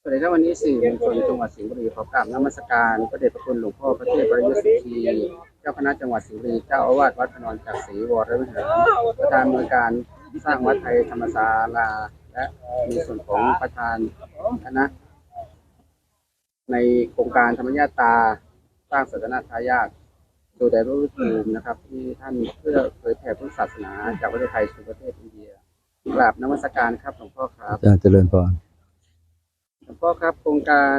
สวัสดีครับวันนี้สื่อมวลชนจังหวัดสิงห์บุรีขอกราบนมัสการพระเดชพระคุณหลวงพ่อพระเทพประยุทธ์สุธีเจ้าคณะจังหวัดสิงห์บุรีเจ้าอาวาสวัดพนอนจากศรีวรวิหารประธานบริการสร้างวัดไทยธรรมศาลา และมีส่วนของประธานคณะ ในโครงการธรรมญาตาสร้างศาสนาทายาทสู่แดนพระพุทธภูมินะครับ ที่ท่านเพื่อเผยแผ่พุทธศาสนาจากประเทศไทยสู่ประเทศอินเดียกราบนมัสการครับหลวงพ่อครับอาจารย์เจริญพร หลวงพ่อครับโครงการ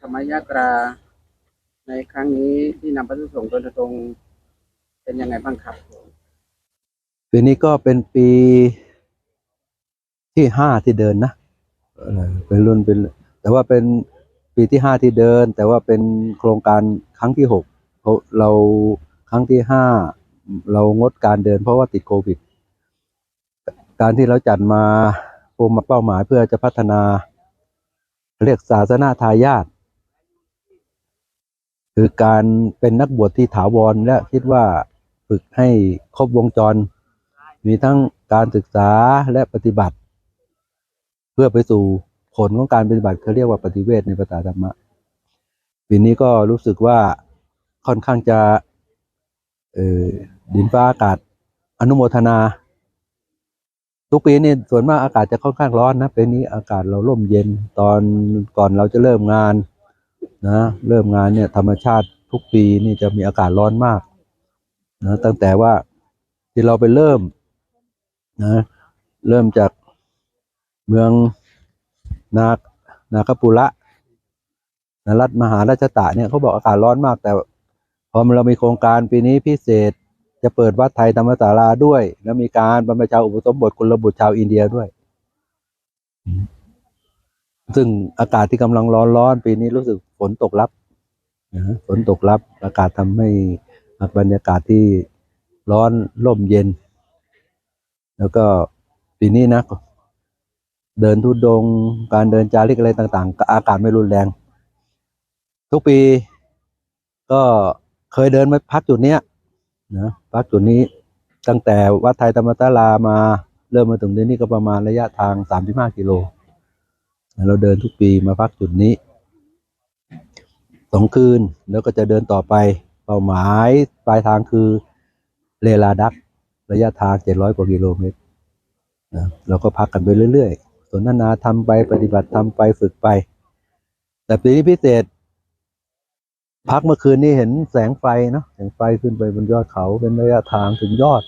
ธรรมยาตราในครั้งนี้ที่นำพระสุสงฆ์โดยตรงเป็นยังไงบ้างครับปีนี้ก็เป็นปีที่ห้าที่เดินนะเป็นรุ่นเป็น แต่ว่าเป็นปีที่ห้าที่เดิน แต่ว่าเป็นโครงการครั้งที่หกเพราะเราครั้งที่ห้าเรางดการเดินเพราะว่าติดโควิด การที่เราจัดมาปูมาเป้าหมายเพื่อจะพัฒนา เรียกศาสนาทายาทคือการเป็นนักบวชที่ถาวรและคิดว่าฝึกให้ครบวงจร มีทั้งการศึกษาและปฏิบัติ เพื่อไปสู่ผลของการปฏิบัติเขาเรียกว่าปฏิเวทในภาษาธรรมะปีนี้ก็รู้สึกว่าค่อนข้างจะเออดินฟ้าอากาศอนุโมทนา ทุกปีนี่ส่วนมากอากาศจะค่อนข้างร้อนนะปีนี้อากาศเราร่มเย็นตอนก่อนเราจะเริ่มงานนะเริ่มงานเนี่ยธรรมชาติทุกปีนี่จะมีอากาศร้อนมากนะตั้งแต่ว่าที่เราไปเริ่มนะเริ่มจากเมืองนานาคปุระนรัฐมหาราชตะเนี่ยเขาบอกอากาศร้อนมากแต่พอเรามีโครงการปีนี้พิเศษ จะเปิดวัดไทยธรรมศาลาด้วย แล้วมีการบรรพชาอุปสมบทกุลบุตรชาวอินเดียด้วย ซึ่งอากาศที่กำลังร้อนร้อนๆปีนี้รู้สึกฝนตกรับนะฝนตกรับ อากาศทำให้บรรยากาศที่ร้อนร่มเย็น แล้วก็ปีนี้นะเดินทุดงค์การเดินจาริกอะไรต่างๆก็อากาศไม่รุนแรง ทุกปีก็เคยเดินมาพักจุดเนี้ยนะ พักจุดนี้ตั้งแต่วัดไทยธรรมตาลามาเริ่มมาถึงที่นี่ก็ประมาณระยะทางสามสิบห้ากิโล เราเดินทุกปีมาพักจุดนี้สองคืนแล้วก็จะเดินต่อไปเป้าหมายปลายทางคือเลลาดัก ระยะทางเจ็ดร้อยกว่ากิโลเมตรนะเราก็พักกันไปเรื่อยๆสนทนาทำไปปฏิบัติทำไปฝึกไป แต่ปีนี้พิเศษ พักเมื่อคืนนี้เห็นแสงไฟเนาะแสงไฟขึ้นไปบนยอดเขาเป็นระยะทางถึงยอด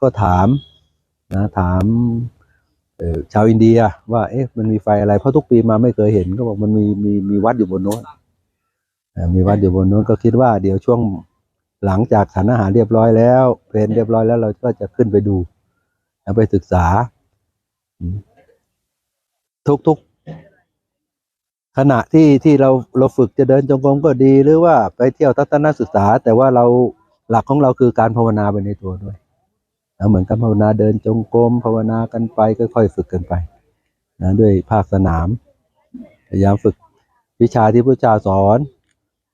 ก็ถามนะถามชาวอินเดียว่าเอ๊ะมันมีไฟอะไรเพราะทุกปีมาไม่เคยเห็นก็บอกมันมีมีมีวัดอยู่บนโน้นมีวัดอยู่บนโน้นก็คิดว่าเดี๋ยวช่วงหลังจากฉันอาหารเรียบร้อยแล้วเพลนเรียบร้อยแล้วเราก็จะขึ้นไปดูไปศึกษาอืมทุกๆ ขณะที่ที่เราเราฝึกจะเดินจงกรมก็ดีหรือว่าไปเที่ยวทัศนศึกษา แต่ว่าเราหลักของเราคือการภาวนาไปในตัวด้วยนะเหมือนการภาวนาเดินจงกรมภาวนากันไปค่อยๆฝึกกันไปนะด้วยภาคสนามพยายามฝึกวิชาที่พระเจ้าสอน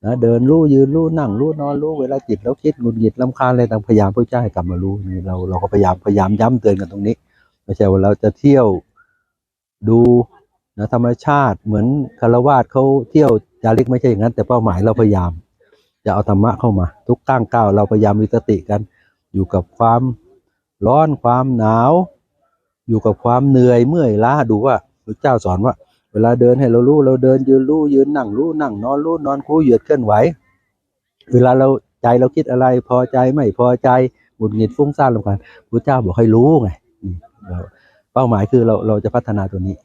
นะเดินรู้ยืนรู้นั่งรู้นอนรู้เวลาจิตเราคิดหงุดหงิดลำคาญอะไรต่างพยายามพระเจ้าให้กลับมารู้นี่เราเราก็พยายามพยายามย้ำเตือนกันตรงนี้ไม่ใช่ว่าเราจะเที่ยวดู นะธรรมชาติเหมือนคารวาสเขาเที่ยวจาริกไม่ใช่อย่างนั้น แต่เป้าหมายเราพยายาม จะเอาธรรมะเข้ามา ทุกก้างก้าวเราพยายามมีสติกัน อยู่กับความร้อนความหนาว อยู่กับความเหนื่อยเมื่อยล้าดูว่าพระเจ้าสอนว่า เวลาเดินให้เรารู้เราเดินยืนรู้ยืนนั่งรู้นั่งนอนรู้นอนคู่เหยียดเคลื่อนไหวเวลาเราใจเราคิดอะไรพอใจไม่พอใจหงุดหงิดฟุ้งซ่านลำคาญพระเจ้าบอกให้รู้ไงเป้าหมายคือเราเราจะพัฒนาตัวนี้